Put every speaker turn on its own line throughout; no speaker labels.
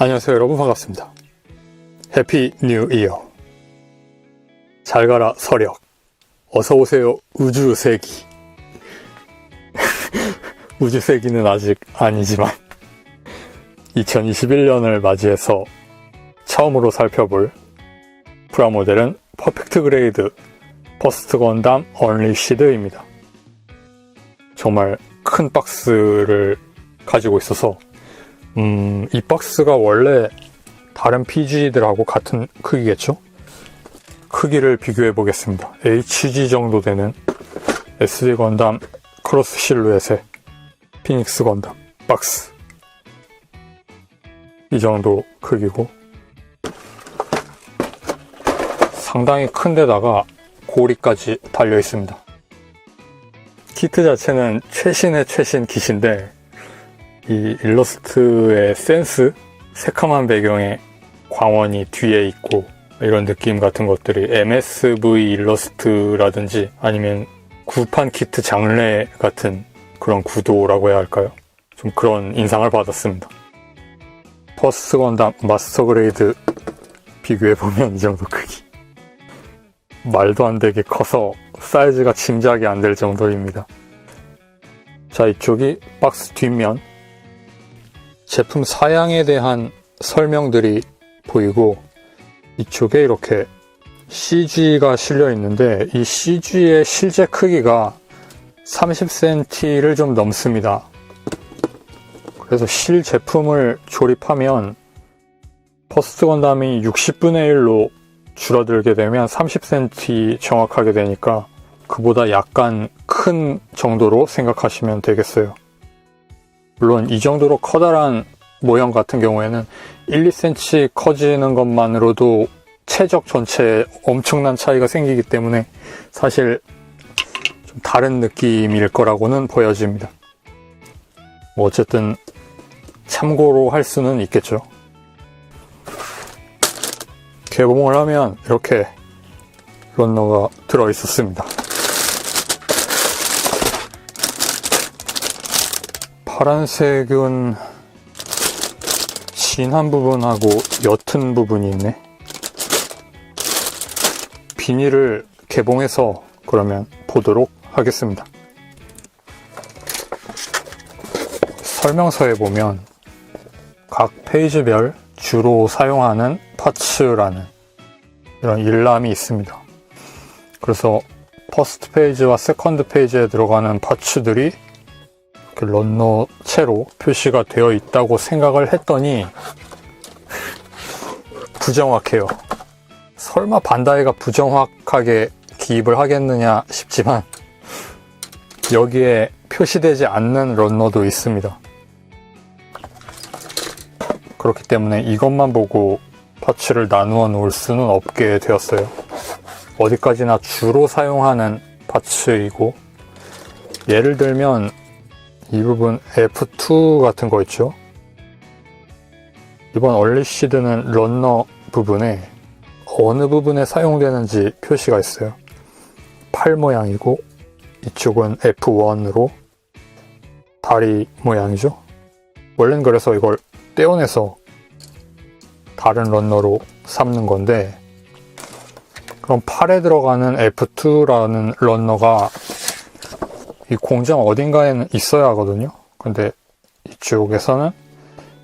안녕하세요 여러분 반갑습니다. 해피 뉴 이어. 잘 가라 서력. 어서 오세요 우주세기. 우주세기는 아직 아니지만 2021년을 맞이해서 처음으로 살펴볼 프라모델은 퍼펙트 그레이드 퍼스트 건담 언리시드입니다. 정말 큰 박스를 가지고 있어서 음, 이 박스가 원래 다른 PG들하고 같은 크기겠죠? 크기를 비교해 보겠습니다. HG 정도 되는 SD 건담 크로스 실루엣의 피닉스 건담 박스. 이 정도 크기고 상당히 큰 데다가 고리까지 달려 있습니다. 키트 자체는 최신의 최신 킷인데 이 일러스트의 센스, 새카만 배경에 광원이 뒤에 있고 이런 느낌 같은 것들이 MSV 일러스트라든지 아니면 구판 키트 장르 같은 그런 구도라고 해야 할까요? 좀 그런 인상을 받았습니다. 퍼스트 건담 마스터 그레이드 비교해보면 이 정도 크기. 말도 안 되게 커서 사이즈가 짐작이 안 될 정도입니다. 자, 이쪽이 박스 뒷면. 제품 사양에 대한 설명들이 보이고, 이쪽에 이렇게 CG가 실려 있는데, 이 CG의 실제 크기가 30cm를 좀 넘습니다. 그래서 실 제품을 조립하면, 퍼스트 건담이 60분의 1로 줄어들게 되면 30cm 정확하게 되니까 그보다 약간 큰 정도로 생각하시면 되겠어요. 물론 이 정도로 커다란 모형 같은 경우에는 1, 2cm 커지는 것만으로도 체적 전체에 엄청난 차이가 생기기 때문에 사실 좀 다른 느낌일 거라고는 보여집니다. 뭐 어쨌든 참고로 할 수는 있겠죠. 개봉을 하면 이렇게 런너가 들어 있었습니다. 파란색은 진한 부분하고 옅은 부분이 있네. 비닐을 개봉해서 그러면 보도록 하겠습니다. 설명서에 보면 각 페이지별 주로 사용하는 파츠라는 이런 일람이 있습니다. 그래서 퍼스트 페이지와 세컨드 페이지에 들어가는 파츠들이 이렇게 런너 채로 표시가 되어 있다고 생각을 했더니 부정확해요. 설마 반다이가 부정확하게 기입을 하겠느냐 싶지만 여기에 표시되지 않는 런너도 있습니다. 그렇기 때문에 이것만 보고 파츠를 나누어 놓을 수는 없게 되었어요. 어디까지나 주로 사용하는 파츠이고 예를 들면 이 부분 F2 같은 거 있죠. 이번 얼리시드는 런너 부분에 어느 부분에 사용되는지 표시가 있어요. 팔 모양이고 이쪽은 F1으로 다리 모양이죠. 원래는 그래서 이걸 떼어내서 다른 런너로 삼는 건데 그럼 팔에 들어가는 F2라는 런너가 이 공장 어딘가에는 있어야 하거든요. 근데 이쪽에서는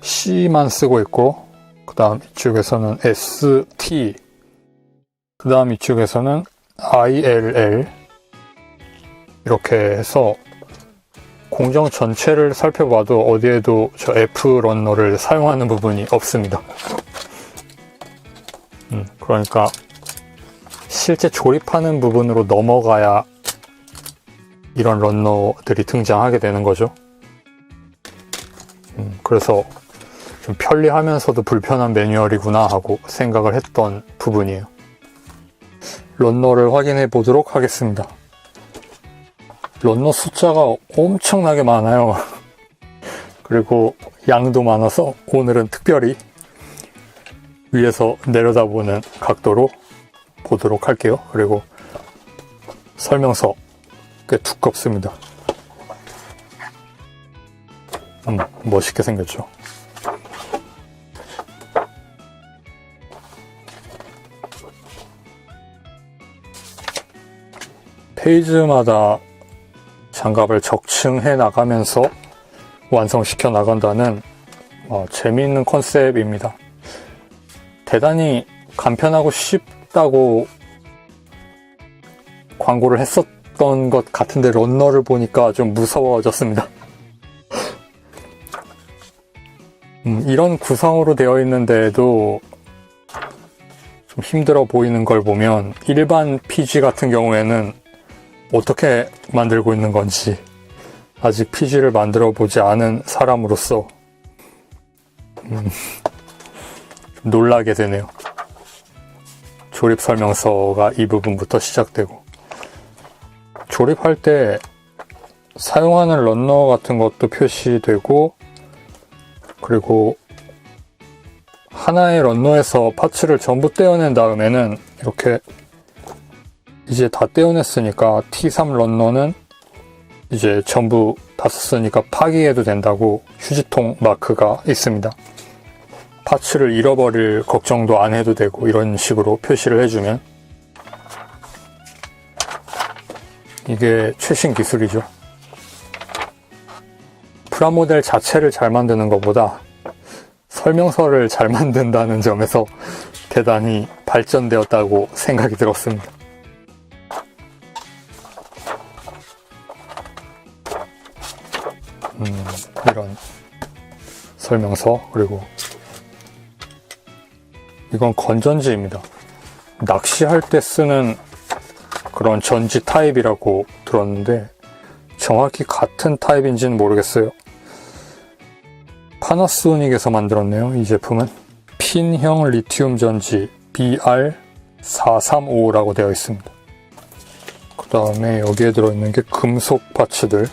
C만 쓰고 있고 그 다음 이쪽에서는 ST 그 다음 이쪽에서는 ILL 이렇게 해서 공정 전체를 살펴봐도 어디에도 저 F 런너를 사용하는 부분이 없습니다. 음, 그러니까 실제 조립하는 부분으로 넘어가야 이런 런너들이 등장하게 되는 거죠. 음, 그래서 좀 편리하면서도 불편한 매뉴얼이구나 하고 생각을 했던 부분이에요. 런너를 확인해 보도록 하겠습니다. 런너 숫자가 엄청나게 많아요. 그리고 양도 많아서 오늘은 특별히 위에서 내려다보는 각도로 보도록 할게요. 그리고 설명서 꽤 두껍습니다 음, 멋있게 생겼죠 페이지마다 장갑을 적층해 나가면서 완성시켜 나간다는 어, 재미있는 컨셉입니다. 대단히 간편하고 쉽다고 광고를 했었, 던 것 같은데 런너를 보니까 좀 무서워졌습니다. 음, 이런 구성으로 되어 있는데도 좀 힘들어 보이는 걸 보면 일반 PG 같은 경우에는 어떻게 만들고 있는 건지 아직 PG를 만들어 보지 않은 사람으로서 음, 좀 놀라게 되네요. 조립 설명서가 이 부분부터 시작되고 조립할 때 사용하는 런너 같은 것도 표시되고 그리고 하나의 런너에서 파츠를 전부 떼어낸 다음에는 이렇게 이제 다 떼어냈으니까 T3 런너는 이제 전부 다 썼으니까 파기해도 된다고 휴지통 마크가 있습니다. 파츠를 잃어버릴 걱정도 안 해도 되고 이런 식으로 표시를 해주면 이게 최신 기술이죠. 프라모델 자체를 잘 만드는 것보다 설명서를 잘 만든다는 점에서 대단히 발전되었다고 생각이 들었습니다. 음, 이런 설명서 그리고 이건 건전지입니다. 낚시할 때 쓰는 그런 전지 타입이라고 들었는데 정확히 같은 타입인지는 모르겠어요. 파나소닉에서 만들었네요. 이 제품은 핀형 리튬 전지 BR435라고 되어 있습니다. 그 다음에 여기에 들어있는 게 금속 파츠들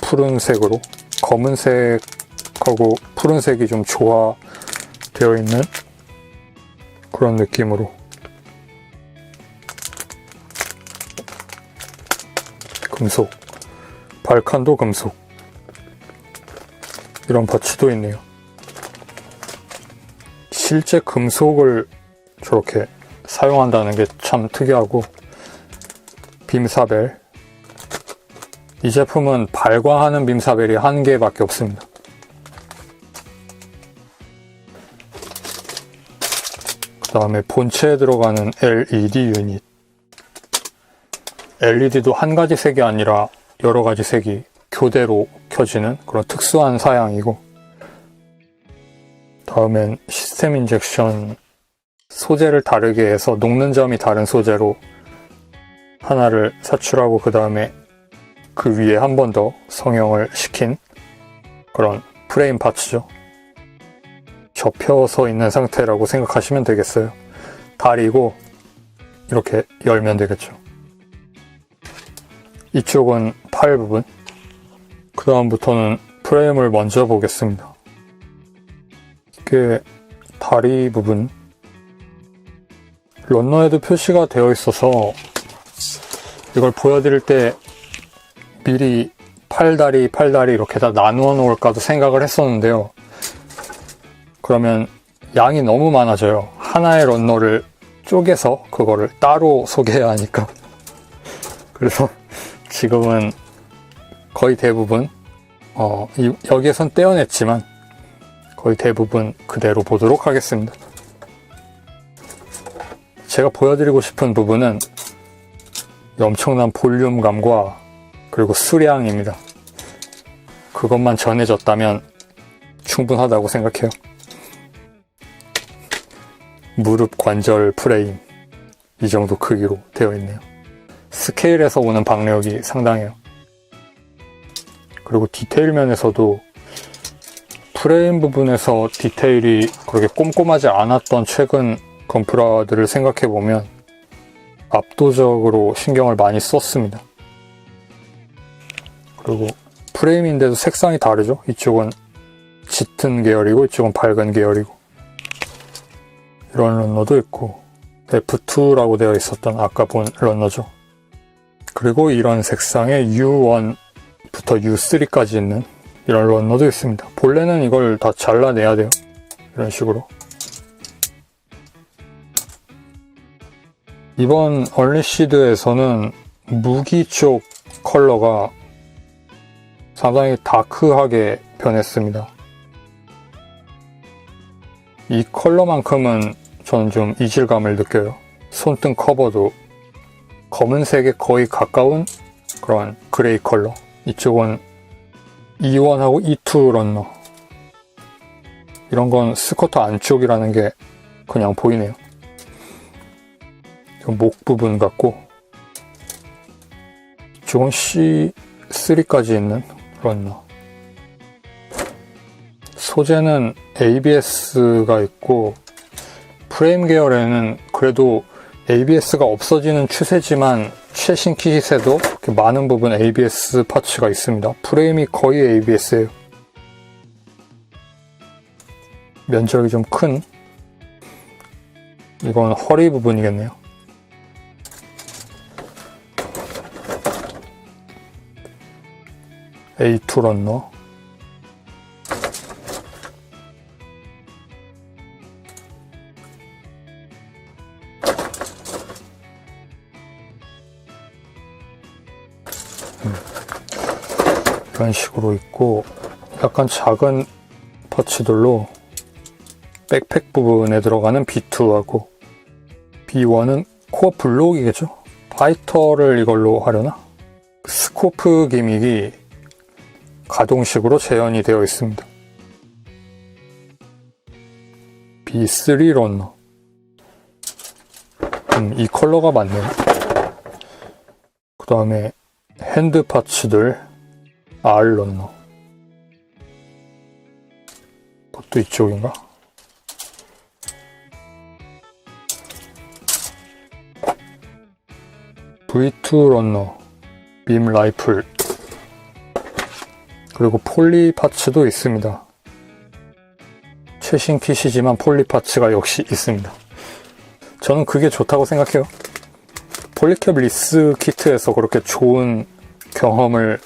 푸른색으로 검은색하고 푸른색이 좀 조화되어 있는 그런 느낌으로 금속 발칸도 금속 이런 파츠도 있네요. 실제 금속을 저렇게 사용한다는 게 참 특이하고 빔사벨. 이 제품은 발광하는 빔사벨이 한 개밖에 없습니다. 그 다음에 본체에 들어가는 LED 유닛 LED도 한 가지 색이 아니라 여러 가지 색이 교대로 켜지는 그런 특수한 사양이고 다음엔 시스템 인젝션 소재를 다르게 해서 녹는 점이 다른 소재로 하나를 사출하고 그 다음에 그 위에 한 번 더 성형을 시킨 그런 프레임 파츠죠. 접혀서 있는 상태라고 생각하시면 되겠어요. 다리고 이렇게 열면 되겠죠. 이쪽은 팔 부분. 그 다음부터는 프레임을 먼저 보겠습니다. 이게 다리 부분. 런너에도 표시가 되어 있어서 이걸 보여드릴 때 미리 팔다리, 팔다리 이렇게 다 나누어 놓을까도 생각을 했었는데요. 그러면 양이 너무 많아져요. 하나의 런너를 쪼개서 그거를 따로 소개해야 하니까. 그래서 지금은 거의 대부분 어, 이- 여기에선 떼어냈지만 거의 대부분 그대로 보도록 하겠습니다. 제가 보여드리고 싶은 부분은 이 엄청난 볼륨감과 그리고 수량입니다. 그것만 전해졌다면 충분하다고 생각해요. 무릎 관절 프레임 이 정도 크기로 되어 있네요. 스케일에서 오는 박력이 상당해요. 그리고 디테일 면에서도 프레임 부분에서 디테일이 그렇게 꼼꼼하지 않았던 최근 건프라들을 생각해 보면 압도적으로 신경을 많이 썼습니다. 그리고 프레임인데도 색상이 다르죠. 이쪽은 짙은 계열이고 이쪽은 밝은 계열이고 이런 런너도 있고 F2라고 되어 있었던 아까 본 런너죠. 그리고 이런 색상의 U1부터 U3까지 있는 이런 런너도 있습니다. 본래는 이걸 다 잘라내야 돼요. 이런 식으로. 이번 얼리시드에서는 무기 쪽 컬러가 상당히 다크하게 변했습니다. 이 컬러만큼은 저는 좀 이질감을 느껴요. 손등 커버도 검은색에 거의 가까운 그런 그레이 컬러. 이쪽은 E1하고 E2 런너. 이런 건 스커트 안쪽이라는 게 그냥 보이네요. 목 부분 같고, 이쪽은 C3까지 있는 런너. 소재는 ABS가 있고, 프레임 계열에는 그래도 ABS가 없어지는 추세지만 최신 이렇게 많은 부분 ABS 파츠가 있습니다. 프레임이 거의 ABS예요. 면적이 좀 큰 이건 허리 부분이겠네요. A2 런너 이런 식으로 있고 약간 작은 파츠들로 백팩 부분에 들어가는 B2하고 B1은 코어 블록이겠죠? 파이터를 이걸로 하려나? 스코프 기믹이 가동식으로 재현이 되어 있습니다. B3 런너 음, 이 컬러가 맞네요. 그 다음에 핸드 파츠들 R 런너 그것도 이쪽인가? V2 런너 빔 라이플 그리고 폴리 파츠도 있습니다. 최신 킷이지만 폴리 파츠가 역시 있습니다. 저는 그게 좋다고 생각해요. 폴리캡 리스 키트에서 그렇게 좋은 경험을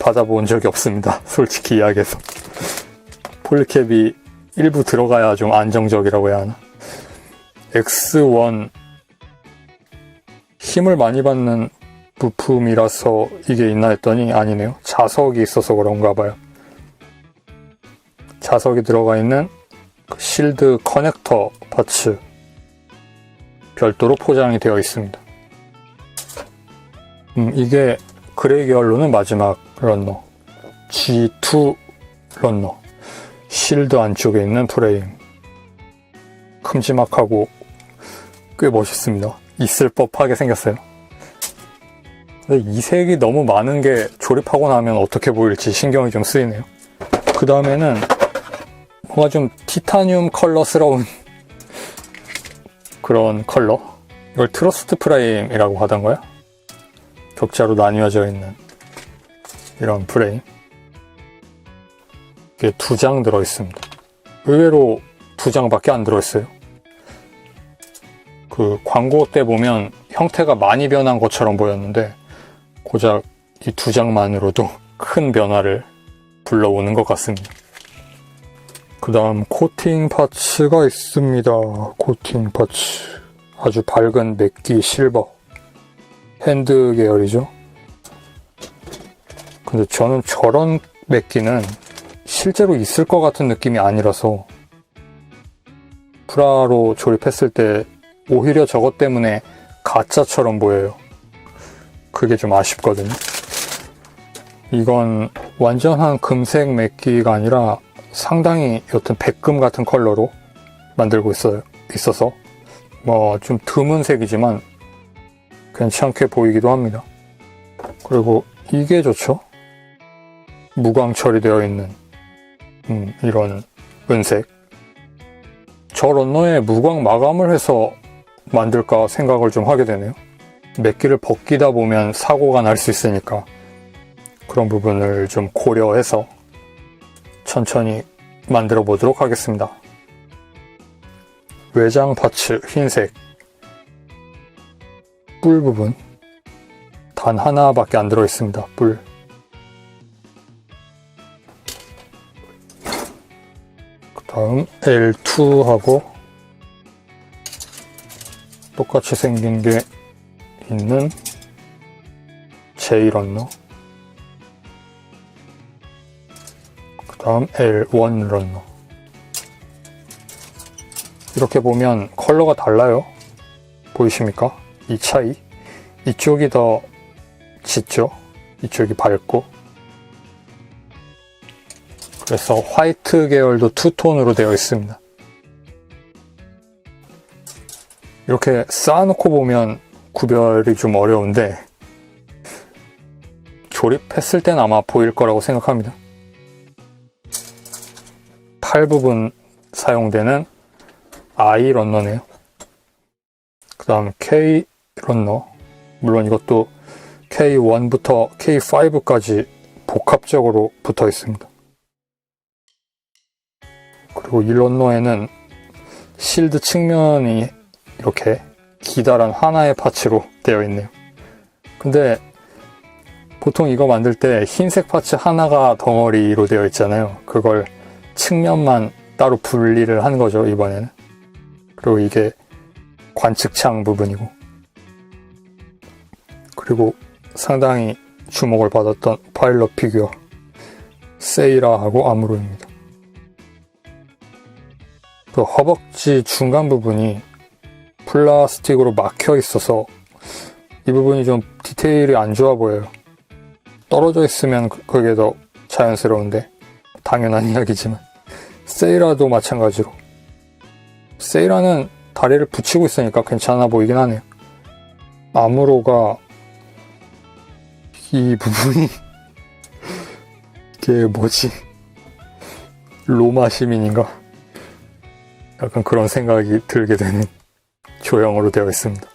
받아본 적이 없습니다. 솔직히 이야기해서. 폴리캡이 일부 들어가야 좀 안정적이라고 해야 하나. X1 힘을 많이 받는 부품이라서 이게 있나 했더니 아니네요. 자석이 있어서 그런가 봐요. 자석이 들어가 있는 그 실드 커넥터 파츠 별도로 포장이 되어 있습니다. 음, 이게 그레이 계열로는 마지막 런너 G2 런너 실드 안쪽에 있는 프레임 큼지막하고 꽤 멋있습니다. 있을 법하게 생겼어요. 근데 이 색이 너무 많은 게 조립하고 나면 어떻게 보일지 신경이 좀 쓰이네요. 그 다음에는 뭔가 좀 티타늄 컬러스러운 그런 컬러. 이걸 트러스트 프레임이라고 하던가요? 격자로 나뉘어져 있는 이런 프레임. 이게 두 장 들어있습니다. 의외로 두 장밖에 안 들어있어요. 그 광고 때 보면 형태가 많이 변한 것처럼 보였는데 고작 이 두 장만으로도 큰 변화를 불러오는 것 같습니다. 그 다음 코팅 파츠가 있습니다. 코팅 파츠. 아주 밝은 맥기 실버. 핸드 계열이죠. 근데 저는 저런 맥기는 실제로 있을 것 같은 느낌이 아니라서 프라로 조립했을 때 오히려 저것 때문에 가짜처럼 보여요. 그게 좀 아쉽거든요. 이건 완전한 금색 맥기가 아니라 상당히 여튼 백금 같은 컬러로 만들고 있어요. 있어서 뭐 좀 드문 색이지만 괜찮게 보이기도 합니다. 그리고 이게 좋죠. 무광 처리되어 있는 음, 이런 은색. 저 런너에 무광 마감을 해서 만들까 생각을 좀 하게 되네요. 맥기를 벗기다 보면 사고가 날 수 있으니까 그런 부분을 좀 고려해서 천천히 만들어 보도록 하겠습니다. 외장 파츠 흰색 뿔 부분 단 하나밖에 안 들어 있습니다. 뿔그 다음 L2하고 똑같이 생긴 게 있는 J 런너. 다음 L1 런너. 이렇게 보면 컬러가 달라요. 보이십니까? 이 차이. 이쪽이 더 짙죠? 이쪽이 밝고. 그래서 화이트 계열도 투톤으로 되어 있습니다. 이렇게 쌓아놓고 보면 구별이 좀 어려운데 조립했을 땐 아마 보일 거라고 생각합니다. 팔 부분 사용되는 I 런너네요. 그 다음 K 런너. 물론 이것도 K1부터 K5까지 복합적으로 붙어 있습니다. 그리고 이 런너에는 실드 측면이 이렇게 기다란 하나의 파츠로 되어 있네요. 근데 보통 이거 만들 때 흰색 파츠 하나가 덩어리로 되어 있잖아요. 그걸 측면만 따로 분리를 한 거죠, 이번에는. 그리고 이게 관측창 부분이고. 그리고 상당히 주목을 받았던 파일럿 피규어 세이라하고 아무로입니다. 그 허벅지 중간 부분이 플라스틱으로 막혀 있어서 이 부분이 좀 디테일이 안 좋아 보여요. 떨어져 있으면 그- 그게 더 자연스러운데 당연한 이야기지만 세이라도 마찬가지로 세이라는 다리를 붙이고 있으니까 괜찮아 보이긴 하네요. 아무로가 이 부분이 이게 뭐지? 로마 시민인가? 약간 그런 생각이 들게 되는 조형으로 되어 있습니다.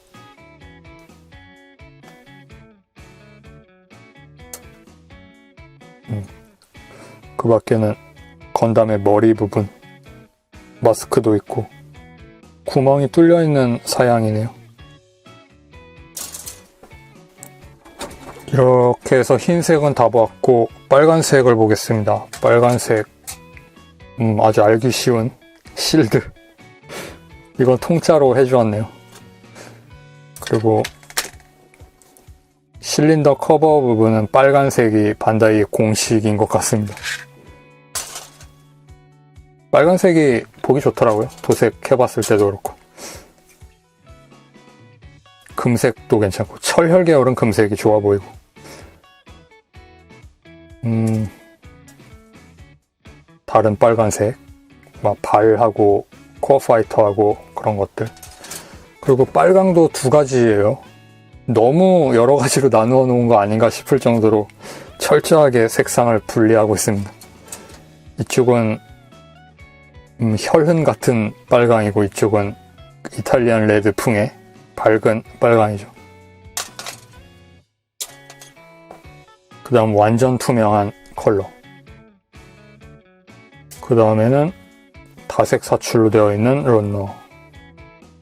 그 밖에는 건담의 머리 부분, 마스크도 있고, 구멍이 뚫려 있는 사양이네요. 이렇게 해서 흰색은 다 봤고, 빨간색을 보겠습니다. 빨간색, 음, 아주 알기 쉬운 실드. 이건 통짜로 해주었네요. 그리고 실린더 커버 부분은 빨간색이 반다이의 공식인 것 같습니다. 빨간색이 보기 좋더라고요. 도색 해봤을 때도 그렇고. 금색도 괜찮고, 철혈 계열은 금색이 좋아 보이고. 음, 다른 빨간색, 막 발하고 코어 파이터하고 그런 것들. 그리고 빨강도 두 가지예요. 너무 여러 가지로 나누어 놓은 거 아닌가 싶을 정도로 철저하게 색상을 분리하고 있습니다. 이쪽은 음, 혈흔 같은 빨강이고 이쪽은 이탈리안 레드풍의 밝은 빨강이죠. 그 다음 완전 투명한 컬러. 그 다음에는 다색 사출로 되어 있는 런너.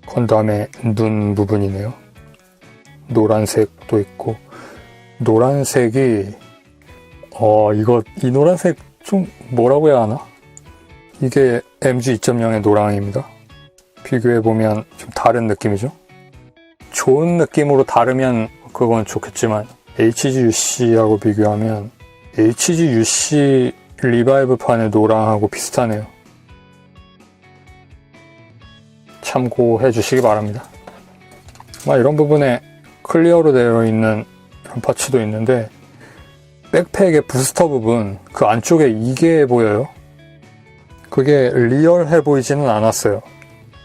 건담의 눈 부분이네요. 노란색도 있고, 노란색이, 어, 이거, 이 노란색 좀 뭐라고 해야 하나? 이게 MG 2.0의 노랑입니다. 비교해보면 좀 다른 느낌이죠? 좋은 느낌으로 다르면 그건 좋겠지만, HGUC하고 비교하면, HGUC 리바이브판의 노랑하고 비슷하네요. 참고해 주시기 바랍니다. 막 이런 부분에 클리어로 되어 있는 이런 파츠도 있는데 백팩의 부스터 부분 그 안쪽에 이게 보여요. 그게 리얼해 보이지는 않았어요.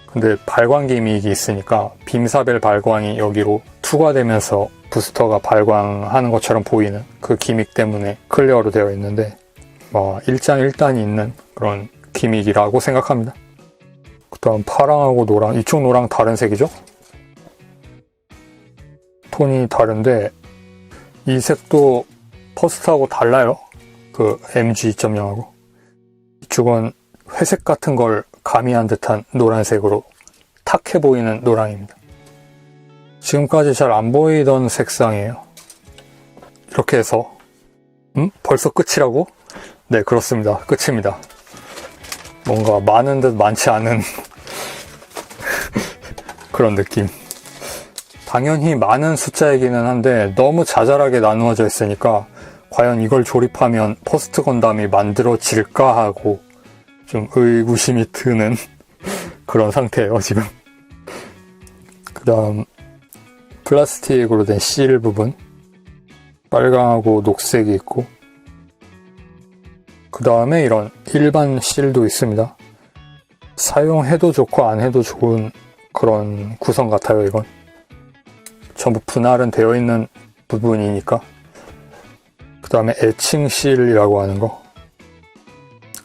근데 발광 기믹이 있으니까 빔사벨 발광이 여기로 투과되면서 부스터가 발광하는 것처럼 보이는 그 기믹 때문에 클리어로 되어 있는데 뭐 일장일단이 있는 그런 기믹이라고 생각합니다. 그 다음 파랑하고 노랑 이쪽 노랑 다른 색이죠? 톤이 다른데 이 색도 퍼스트하고 달라요. 그 MG 2.0하고 이쪽은 회색 같은 걸 가미한 듯한 노란색으로 탁해 보이는 노랑입니다. 지금까지 잘 안 보이던 색상이에요. 이렇게 해서 음? 벌써 끝이라고? 네 그렇습니다. 끝입니다. 뭔가 많은 듯 많지 않은 그런 느낌. 당연히 많은 숫자이기는 한데 너무 자잘하게 나누어져 있으니까 과연 이걸 조립하면 포스트 건담이 만들어질까 하고 좀 의구심이 드는 그런 상태예요 지금. 그 다음 플라스틱으로 된 실 부분. 빨강하고 녹색이 있고. 그 다음에 이런 일반 실도 있습니다. 사용해도 좋고 안 해도 좋은 그런 구성 같아요 이건. 전부 분할은 되어 있는 부분이니까. 그 다음에 애칭실이라고 하는 거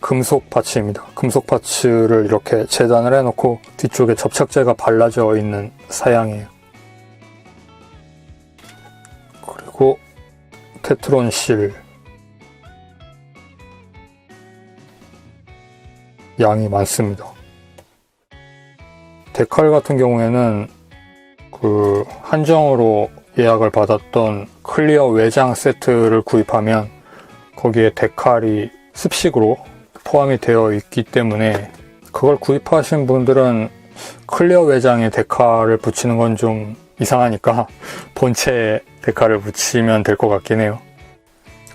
금속 파츠입니다. 금속 파츠를 이렇게 재단을 해놓고 뒤쪽에 접착제가 발라져 있는 사양이에요. 그리고 테트론 실. 양이 많습니다. 데칼 같은 경우에는 그 한정으로 예약을 받았던 클리어 외장 세트를 구입하면 거기에 데칼이 습식으로 포함이 되어 있기 때문에 그걸 구입하신 분들은 클리어 외장에 데칼을 붙이는 건 좀 이상하니까 본체 데칼을 붙이면 될 것 같긴 해요.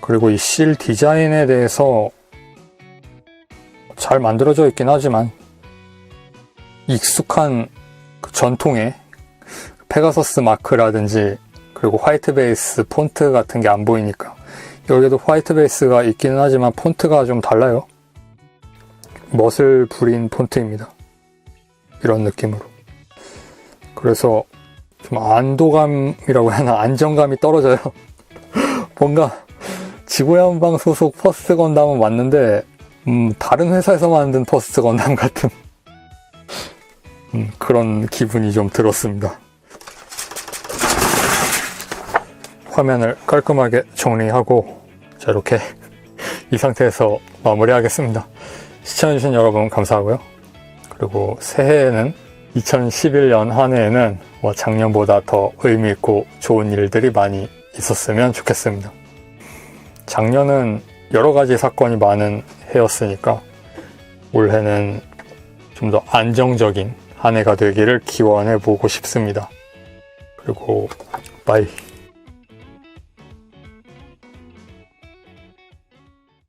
그리고 이 실 디자인에 대해서 잘 만들어져 있긴 하지만 익숙한 그 전통의 페가서스 마크라든지 그리고 화이트 베이스 폰트 같은 게 안 보이니까 여기도 화이트 베이스가 있기는 하지만 폰트가 좀 달라요. 멋을 부린 폰트입니다. 이런 느낌으로. 그래서 좀 안도감이라고 해야 하나 안정감이 떨어져요. 뭔가 지구야한방 소속 퍼스트 건담은 맞는데 음, 다른 회사에서 만든 퍼스트 건담 같은 음, 그런 기분이 좀 들었습니다. 화면을 깔끔하게 정리하고 자 이렇게 이 상태에서 마무리하겠습니다. 시청해주신 여러분 감사하고요. 그리고 새해에는 2011년 한 해에는 뭐 작년보다 더 의미있고 좋은 일들이 많이 있었으면 좋겠습니다. 작년은 여러 가지 사건이 많은 해였으니까 올해는 좀 더 안정적인 한 해가 되기를 기원해 보고 싶습니다. 그리고 빠이.